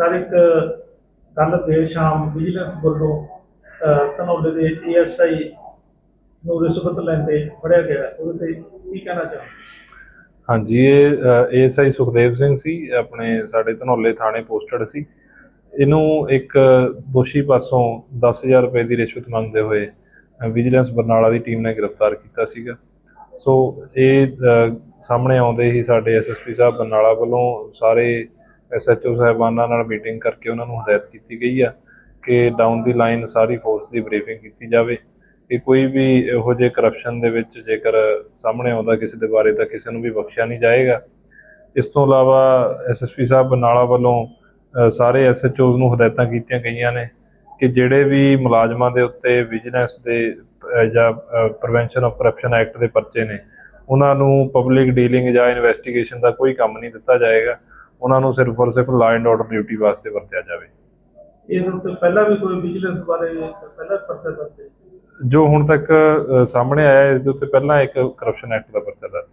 Sir, ਇੱਕ ਕੱਲ ਦੇਰ ਸ਼ਾਮ ਵਿਜੀਲੈਂਸ ਵੱਲੋਂ ਧਨੌਲੇ ਦੇ ਏਐਸਆਈ ਨੂੰ ਰਿਸ਼ਵਤ ਲੈਂਦੇ ਫੜਿਆ ਗਿਆ। ਉਹਦੇ ਤੇ ਕੀ ਕਹਿਣਾ ਚਾਹੁੰਦੇ ਹਾਂਜੀ, ਇਹ ਏਐਸਆਈ ਸੁਖਦੇਵ ਸਿੰਘ ਸੀ, ਆਪਣੇ ਸਾਡੇ ਧਨੌਲੇ ਥਾਣੇ ਪੋਸਟਡ ਸੀ। ਇਹਨੂੰ ਇੱਕ ਦੋਸ਼ੀ ਪਾਸੋਂ 10000 ਰੁਪਏ ਦੀ ਰਿਸ਼ਵਤ ਮੰਗਦੇ ਹੋਏ ਵਿਜੀਲੈਂਸ ਬਰਨਾਲਾ ਦੀ ਟੀਮ ਨੇ ਗ੍ਰਿਫਤਾਰ ਕੀਤਾ ਸੀਗਾ। ਸੋ, ਇਹ ਸਾਹਮਣੇ ਆਉਂਦੇ ਹੀ ਸਾਡੇ ਐਸਐਸਪੀ ਸਾਹਿਬ ਬਰਨਾਲਾ ਵੱਲੋਂ ਸਾਰੇ ਐਸਐਚਓ ਸਾਹਿਬਾਨਾਂ ਨਾਲ ਮੀਟਿੰਗ ਕਰਕੇ ਉਹਨਾਂ ਨੂੰ ਹਦਾਇਤ ਕੀਤੀ ਗਈ ਆ ਕਿ ਡਾਊਨ ਦੀ ਲਾਈਨ ਸਾਰੀ ਫੋਰਸ ਦੀ ਬਰੀਫਿੰਗ ਕੀਤੀ ਜਾਵੇ ਕਿ ਕੋਈ ਵੀ ਇਹੋ ਜਿਹੇ ਕਰਪਸ਼ਨ ਦੇ ਵਿੱਚ ਜੇਕਰ ਸਾਹਮਣੇ ਆਉਂਦਾ ਕਿਸੇ ਦੇ ਬਾਰੇ ਤਾਂ ਕਿਸੇ ਨੂੰ ਵੀ ਬਖਸ਼ਿਆ ਨਹੀਂ ਜਾਏਗਾ। ਇਸ ਤੋਂ ਇਲਾਵਾ ਐਸਐਸਪੀ ਸਾਹਿਬ ਬਰਨਾਲਾ ਵੱਲੋਂ ਅ, ਸਾਰੇ ਐਸਐਚਓਜ਼ ਨੂੰ ਹਦਾਇਤਾਂ ਕੀਤੀਆਂ ਗਈਆਂ ਨੇ ਕਿ ਜਿਹੜੇ ਵੀ ਮੁਲਾਜ਼ਮਾਂ ਦੇ ਉੱਤੇ ਵਿਜੀਲੈਂਸ ਦੇ ਜਾਂ ਪ੍ਰੀਵੈਂਸ਼ਨ ਆਫ ਕਰਪਸ਼ਨ ਐਕਟ ਦੇ ਪਰਚੇ ਨੇ ਉਹਨਾਂ ਨੂੰ ਪਬਲਿਕ ਡੀਲਿੰਗ ਜਾਂ ਇਨਵੈਸਟੀਗੇਸ਼ਨ ਦਾ ਕੋਈ ਕੰਮ ਨਹੀਂ ਦਿੱਤਾ ਜਾਏਗਾ। ਉਹਨਾਂ ਨੂੰ ਸਿਰਫ ਔਰ ਸਿਰਫ ਲਾਅ ਐਂਡ ਆਰਡਰ ਡਿਊਟੀ ਵਾਸਤੇ ਵਰਤਿਆ ਜਾਵੇ। ਜੋ ਹੁਣ ਤੱਕ ਸਾਹਮਣੇ ਆਇਆ ਇਸ ਦੇ ਉੱਤੇ ਪਹਿਲਾਂ ਇੱਕ ਕਰਪਸ਼ਨ ਐਕਟ ਦਾ ਪਰਚਾ ਦਰਜ